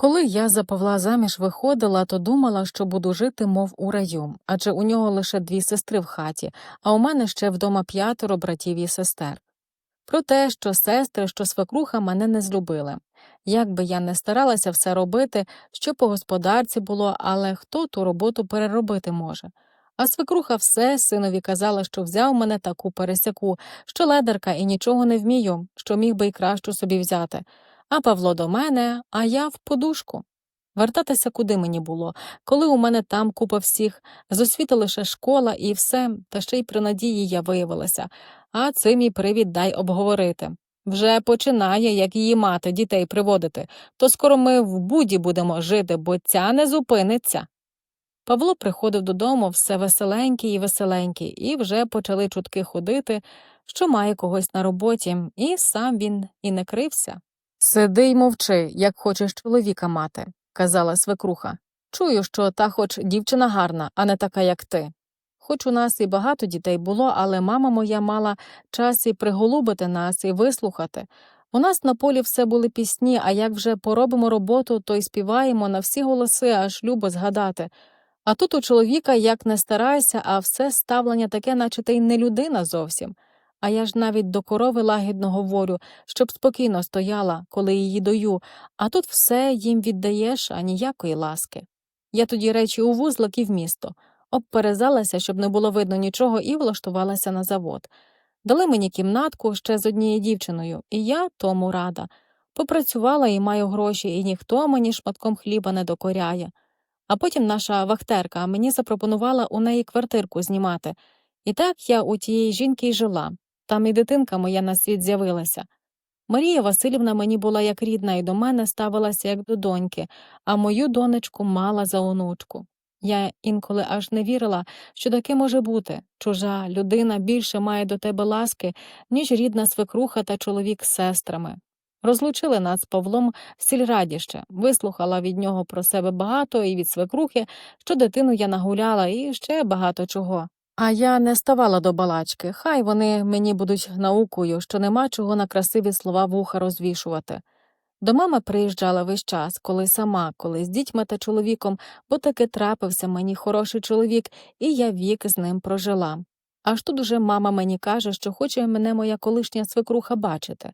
Коли я за Павла заміж виходила, то думала, що буду жити, мов у раю, адже у нього лише дві сестри в хаті, а у мене ще вдома п'ятеро братів і сестер. Про те, що сестри, що свекруха мене не злюбили. Як би я не старалася все робити, що по господарці було, але хто ту роботу переробити може? А свекруха все синові казала, що взяв мене таку пересяку, що ледерка і нічого не вмію, що міг би й кращу собі взяти. А Павло до мене, а я в подушку. Вертатися куди мені було, коли у мене там купа всіх, з освіти лише школа і все, та ще й при надії я виявилася, а це мій привід дай обговорити. Вже починає, як її мати, дітей приводити, то скоро ми в буді будемо жити, бо ця не зупиниться. Павло приходив додому все веселенький і веселенький, і вже почали чутки ходити, що має когось на роботі, і сам він і не крився. Сиди й мовчи, як хочеш чоловіка мати, казала свекруха. Чую, що та хоч дівчина гарна, а не така, як ти. Хоч у нас і багато дітей було, але мама моя мала час і приголубити нас, і вислухати. У нас на полі все були пісні, а як вже поробимо роботу, то й співаємо на всі голоси, аж любо згадати. А тут у чоловіка як не старайся, а все ставлення таке, наче ти й не людина зовсім. А я ж навіть до корови лагідно говорю, щоб спокійно стояла, коли її дою, а тут все їм віддаєш, а ніякої ласки. Я тоді речі у вузлик і в місто, обперезалася, щоб не було видно нічого, і влаштувалася на завод. Дали мені кімнатку ще з однією дівчиною, і я тому рада. Попрацювала і маю гроші, і ніхто мені шматком хліба не докоряє. А потім наша вахтерка мені запропонувала у неї квартирку знімати. І так я у тієї жінки й жила. Там і дитинка моя на світ з'явилася. Марія Васильівна мені була як рідна і до мене ставилася як до доньки, а мою донечку мала за онучку. Я інколи аж не вірила, що таке може бути чужа людина більше має до тебе ласки, ніж рідна свекруха та чоловік з сестрами. Розлучили нас з Павлом в сільрадіще, вислухала від нього про себе багато і від свекрухи, що дитину я нагуляла, і ще багато чого. А я не ставала до балачки, хай вони мені будуть наукою, що нема чого на красиві слова вуха розвішувати. До мами приїжджала весь час, коли сама, коли з дітьми та чоловіком, бо таки трапився мені хороший чоловік, і я вік з ним прожила. Аж тут уже мама мені каже, що хоче мене моя колишня свекруха бачити.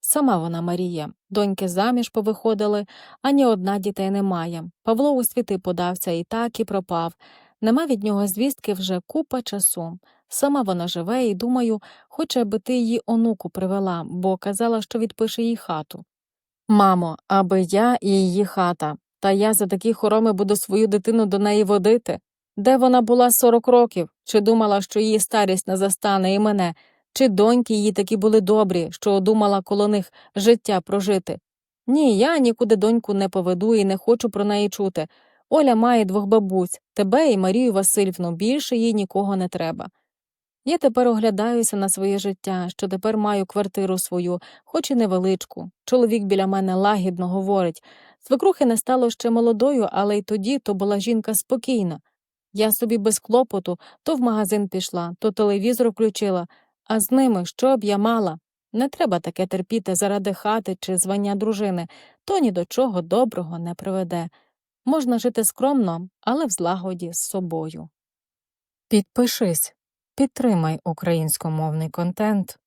Сама вона Марія, доньки заміж повиходили, ані одна дітей немає. Павло у світи подався і так і пропав. Нема від нього звістки вже купа часу. Сама вона живе і, думаю, хоче, аби ти її онуку привела, бо казала, що відпише їй хату. Мамо, аби я і її хата, та я за такі хороми буду свою дитину до неї водити. Де вона була сорок років, чи думала, що її старість не застане і мене, чи доньки її такі були добрі, що думала коло них життя прожити. Ні, я нікуди доньку не поведу і не хочу про неї чути. Оля має двох бабусь, тебе і Марію Васильівну, більше їй нікого не треба. Я тепер оглядаюся на своє життя, що тепер маю квартиру свою, хоч і невеличку. Чоловік біля мене лагідно говорить. Свекрухи не стало ще молодою, але й тоді то була жінка спокійна. Я собі без клопоту то в магазин пішла, то телевізор включила, а з ними що б я мала? Не треба таке терпіти заради хати чи звання дружини, то ні до чого доброго не приведе. Можна жити скромно, але в злагоді з собою. Підпишись, підтримай українськомовний контент.